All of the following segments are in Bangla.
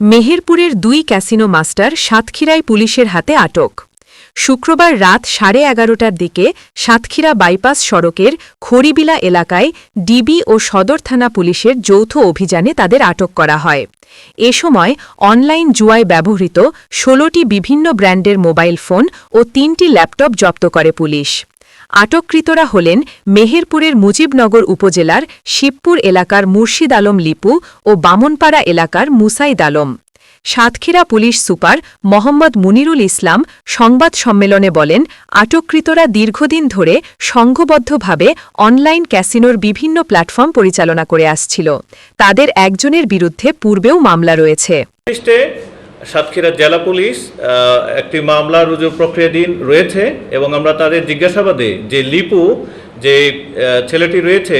মেহেরপুরের দুই ক্যাসিনো মাস্টার সাতক্ষীরায় পুলিশের হাতে আটক। শুক্রবার রাত সাড়ে এগারোটার দিকে সাতক্ষীরা বাইপাস সড়কের খড়িবিলা এলাকায় ডিবি ও সদর থানা পুলিশের যৌথ অভিযানে তাদের আটক করা হয়। এ সময় অনলাইন জুয়ায় ব্যবহৃত ষোলোটি বিভিন্ন ব্র্যান্ডের মোবাইল ফোন ও তিনটি ল্যাপটপ জব্দ করে পুলিশ। আটককৃতরা হলেন মেহেরপুরের মুজিবনগর উপজেলার শিবপুর এলাকার মুর্শিদ আলম লিপু ও বামনপাড়া এলাকার মুসাইদ আলম। সাতক্ষীরা পুলিশ সুপার মোহাম্মদ মুনিরুল ইসলাম সংবাদ সম্মেলনে বলেন, আটককৃতরা দীর্ঘদিন ধরে সংঘবদ্ধভাবে অনলাইন ক্যাসিনোর বিভিন্ন প্ল্যাটফর্ম পরিচালনা করে আসছিল। তাদের একজনের বিরুদ্ধে পূর্বেও মামলা রয়েছে। সাতক্ষীরা জেলা পুলিশ একটি মামলা রুজু প্রক্রিয়াধীন রয়েছে এবং আমরা তাদের জিজ্ঞাসাবাদে যে লিপু, যে ছেলেটি রয়েছে,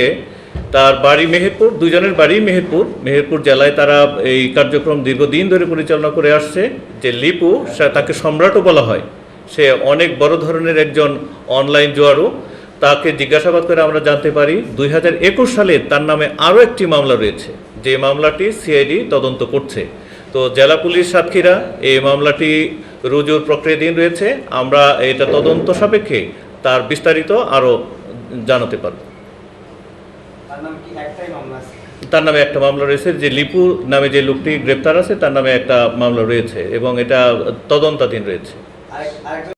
তার বাড়ি মেহেরপুর, দুজনের বাড়ি মেহেরপুর। মেহেরপুর জেলায় তারা এই কার্যক্রম দীর্ঘদিন ধরে পরিচালনা করে আসছে। যে লিপু তাকে সম্রাটও বলা হয়। সে অনেক বড় ধরনের একজন অনলাইন জোয়ারও তাকে জিজ্ঞাসাবাদ করে আমরা জানতে পারি, দুই হাজার একুশ সালে তার নামে আরও একটি মামলা রয়েছে। যে মামলাটি সিআইডি তদন্ত করছে। তো জেলা পুলিশ সাতক্ষীরা এই মামলাটি রুজুর প্রক্রিয়াধীন রয়েছে। আমরা এটা তদন্ত সাপেক্ষে তার বিস্তারিত আরও জানাতে পারব। তার নাম একটা মামলা রয়েছে যে লিপু নামে যে লোকটি গ্রেপ্তার আছে তার নামে একটা মামলা রয়েছে এবং এটা তদন্তাধীন রয়েছে।